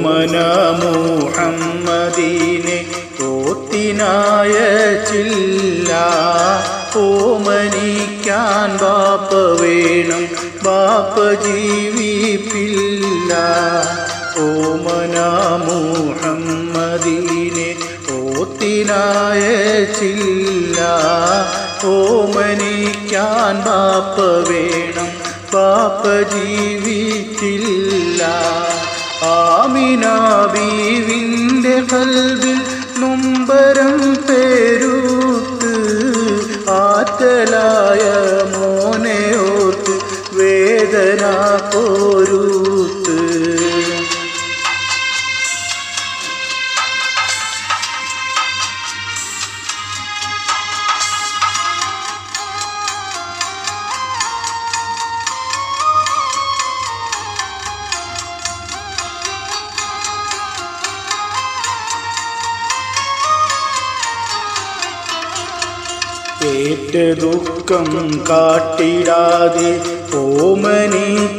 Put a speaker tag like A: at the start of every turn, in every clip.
A: ഓമന മുഹമ്മദീനെ ഓത്തിനായ ചില്ല ഓമനിക്കാൻ ബാപ്പ വേണം ബാപ്പ ജീവിപ്പില്ല. ഓമന മുഹമ്മദീനെ പോത്തിനായ ചില്ല ഓമനിക്കാൻ ബാപ്പ വേണം പാപ്പ ജീവിച്ചില്ല ആമിന ബീവിന്റെ കൽവിൽ നൊമ്പരം പേരൂത്ത് ആറ്റലായ മോനെ ഓർത്ത് വേദന പോരൂത്ത് ഏറ്റ ദുഃഖം കാട്ടിടാതെ ഓമനിച്ചാണച്ച്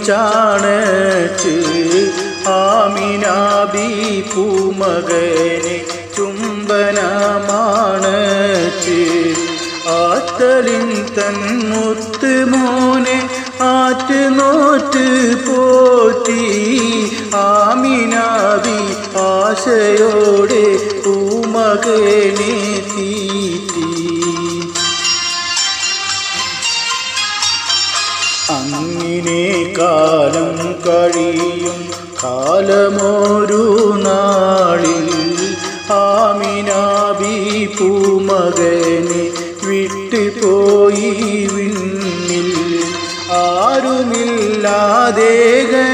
A: ആമിനാബി പൂമകനെ ചുംബനമാണച്ച് ആത്തലിൻ തൻ മുത്ത് മോനെ ആറ്റ് നോറ്റ് പോറ്റി ആമിനാബി ആശയോടെ പൂമകനെ തീറ്റി അങ്ങനെ കാലം കഴിയും. കാലമൊരു നാളിൽ ആമിനാബി പൂമകനെ വിട്ടുപോയി വിണ്ണിൽ. ആരുമില്ലാതേകനായി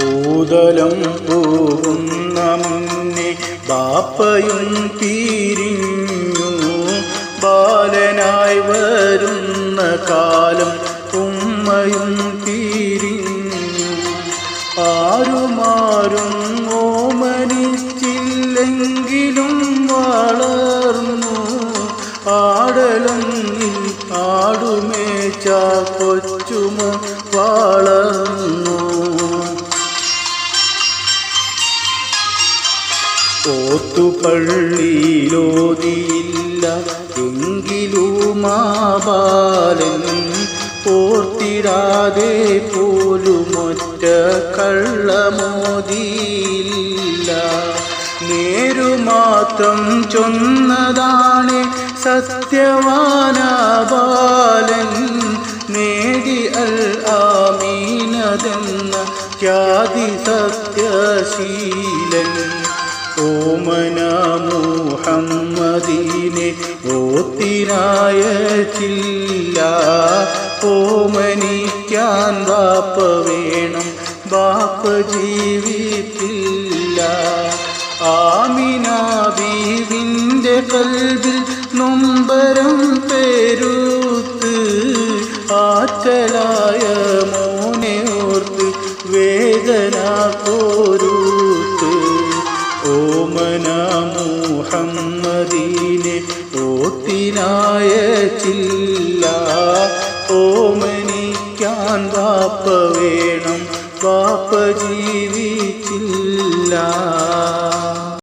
A: ഭൂതലം പോകുന്ന മുന്നി ബാപ്പയും പിരിഞ്ഞു. ബാലനായി വരുന്ന കാലം ഉമ്മയും പിരിഞ്ഞു. ആരുമാരും ഓമനിച്ചില്ലെങ്കിലും വളർന്നു. ആടലും ആടുമേച്ച കൊച്ചുമ വളർന്നു. ഓത്തുപള്ളിയിലോതിയില്ല എങ്കിലും ആ ബാലൻ ഓർത്തിടാതെ പോലുമൊറ്റ കള്ളമോതിയില്ല. നേരുമാത്രം ചൊന്നതാണ് സത്യവാന ബാലൻ നേടി അൽ ആമീനതെന്ന ഖ്യാതി സത്യശീലൻ. ഓമന മുഹമ്മദീനെ ഓത്തിനായ ചില്ല. ഓമനിക്കാൻ വാപ്പ വേണം വാപ്പ ജീവിപ്പില്ല ആമിന ബീവിന്റെ കൽവിൽ നൊമ്പരം പേരൂത്ത് ആറ്റലായ ഓമന മുഹമ്മദീനെ ഓത്തിനായ ചില്ല. ഓമനിക്കാൻ വാപ്പ വേണം വാപ്പ ജീവിച്ചില്ല.